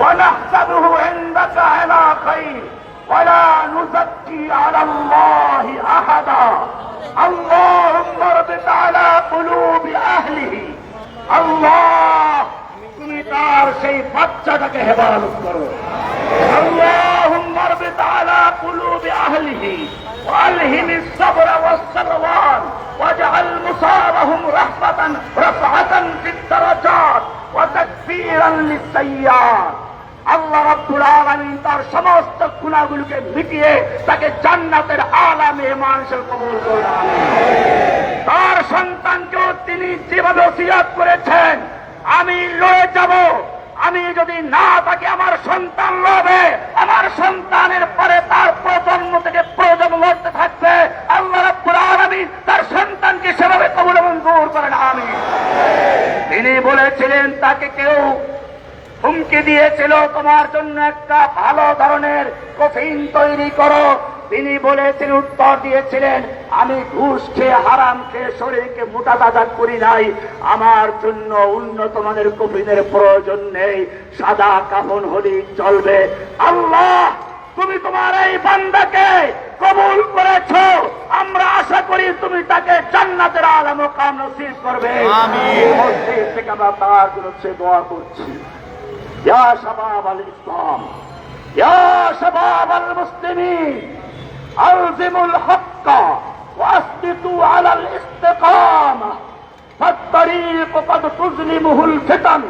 ونحسبه عندك على خير ولا نزكي على الله أحدا اللهم اربط على قلوب أهله الله তুমি তার সেই বাচ্চাটাকে হেফাজত করো اللهم اربط على قلوب أهله وألهم الصبر والسلوان واجعل مصابهم رحمة رفعة في الدرجات وتكفيرا للسيئات আল্লাহ রব্বুল আলামিন তার সমস্ত গুণাগুলোকে মিটিয়ে তাকে জান্নাতের আলা মানুষের কবুল তার সন্তানকেও তিনি যেভাবে ওসিয়াত করেছেন, আমি লড়ে যাব। আমি যদি না থাকি, আমার সন্তান লড়বে, আমার সন্তানের পরে তার প্রজন্ম থেকে প্রজন্ম লড়তে থাকবে আল্লাহ রাব্বুল আলামিন তার সন্তানকে সেভাবে কবুল মঞ্জুর করেন আমি তিনি বলেছিলেন তাকে কেউ হুমকি দিয়েছিল তোমার জন্য একটা ভালো ধরনের কফিন তৈরি করো। তিনি বলেছিলেন উত্তর দিয়েছিলেন আমি ঘুষ খেয়ে হারাম খেয়ে শরীরকে মোটা তাজা করি নাই। আমার জন্য উন্নত মানের কফিনের প্রয়োজন নেই। সাদা কাফন হলেই চলবে। আল্লাহ তুমি তোমার এই বান্দাকে কবুল করেছ। আমরা আশা করি তুমি তাকে জান্নাতের আলম কাম নসিব করবে। মসজিদ থেকে আমরা তার জন্য দোয়া করছি। يا شباب الإسلام يا شباب المسلمين ألزموا الحق وأثبتوا على الاستقامة. فالطريق قد تظلمه الفتن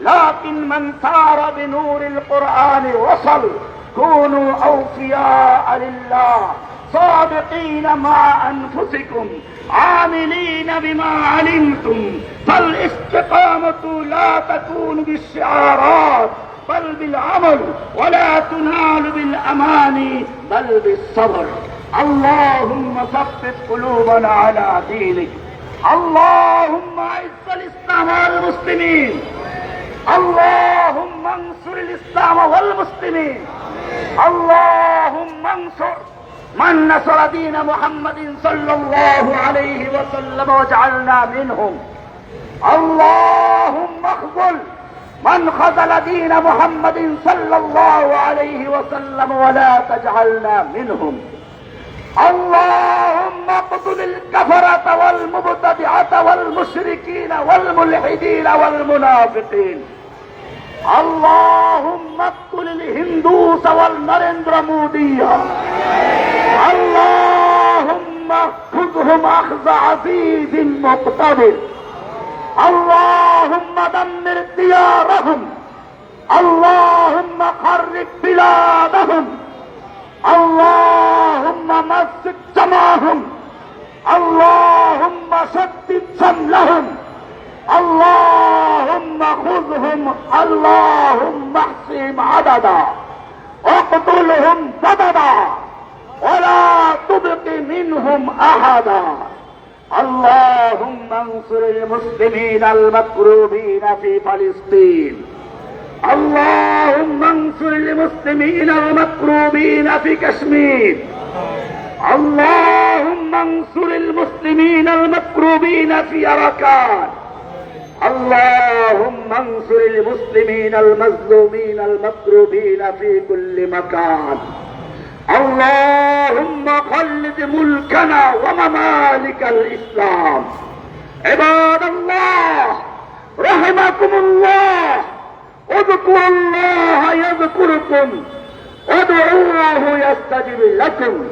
لكن من سار بنور القرآن وصل كونوا أوفياء لله. صادقين مع أنفسكم عاملين بما علمتم. فالاستقامة لا تكون بالشعارات بل بالعمل ولا تنال بالأماني بل بالصبر. اللهم ثبت قلوبنا على دينك. اللهم أعز الإسلام والمسلمين. اللهم انصر الإسلام والمسلمين. اللهم انصر. من نصر دين محمد صلى الله عليه وسلم واجعلنا منهم. اللهم اخذل من خذل دين محمد صلى الله عليه وسلم ولا تجعلنا منهم. اللهم اقتل الكفرة والمبتدعة والمشركين والملحدين والمنافقين. اللهم اقتل الهندوس والنرندر مودية خذهم أخذ عزيز مقتدر. اللهم دمر ديارهم. اللهم خرب بلادهم. اللهم مسك جمعهم اللهم شتت شملهم اللهم خذهم. اللهم احصهم عددا. اقتلهم بددا اللهم انصر المسلمين المكروبين في فلسطين اللهم انصر المسلمين المكروبين في كشمير اللهم انصر المسلمين المكروبين في أركان اللهم انصر المسلمين المظلومين المكروبين في كل مكان اللهم خلد ملكنا وممالك الإسلام عباد الله رحمكم الله اذكروا الله يذكركم ادعوه يستجب لكم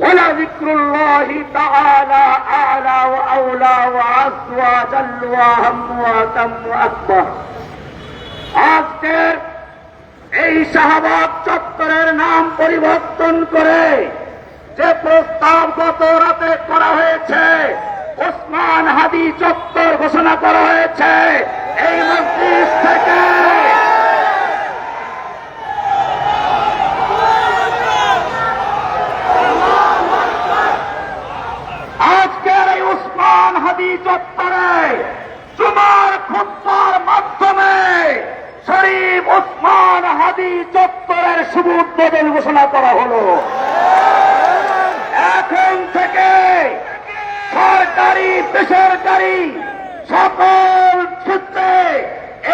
ولذكر الله تعالى اعلى واولى وعز وجل واهم واتم واكبر আজকের এই শাহবাগ চত্বরের নাম পরিবর্তন করে যে প্রস্তাব গত রাতে করা হয়েছে, ওসমান হাদি চত্বর ঘোষণা করা হয়েছে, এই মসজিদ থেকে আজকের এই উসমান হাদি চত্বরে জুমার খুদ্ার মাধ্যমে শরীফ ওসমান চত্বরের শুভ উদ্বোধন ঘোষণা করা হলো। এখন থেকে সরকারি, বেসরকারি সকল ক্ষেত্রে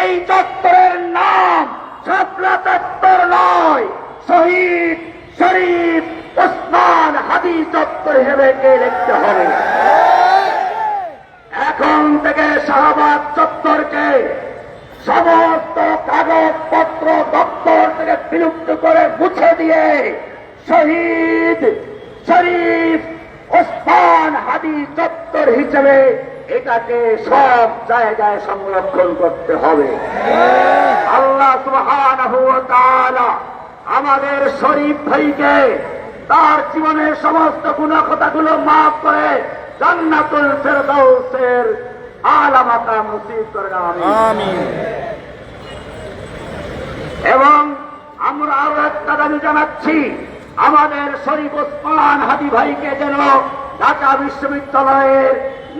এই চত্বরের নাম ছাত্র চত্বর নয়, শহীদ শরীফ ওসমান হাদি চত্বর হিসেবে লিখতে হবে? বিলুপ্ত করে মুছে দিয়ে শহীদ শরীফ ওসমান হাদি চত্বর হিসেবে এটাকে সব জায়গায় সংরক্ষণ করতে হবে। আল্লাহ তাআলা আমাদের শরীফ ভাইকে তার জীবনের সমস্ত গুণকথাগুলো মাফ করে জান্নাতুল ফেরদাউসের আলা মাকাম নসিব করে আমিন আমিন এবং আমরা আরও একটা দাবি জানাচ্ছি, আমাদের শরীফ ওসমান হাদি ভাইকে যেন ঢাকা বিশ্ববিদ্যালয়ের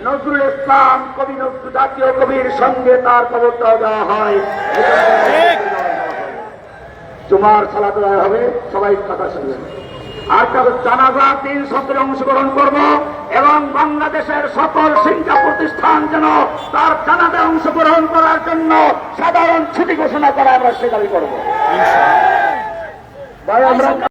নজরুল ইসলাম কবি নজরুল জাতীয় কবির সঙ্গে তার কবরটা দেওয়া হয়। জুমার সালাত দেওয়া হবে, সবাই কথা শুনবেন আর কারও জানাজা তিন সত্তরে অংশগ্রহণ করব এবং বাংলাদেশের সকল শিক্ষা প্রতিষ্ঠান যেন তার জানাজা অংশগ্রহণ করার জন্য সাধারণ ছুটি ঘোষণা করা আমরা সে দাবি করব। Saya rangka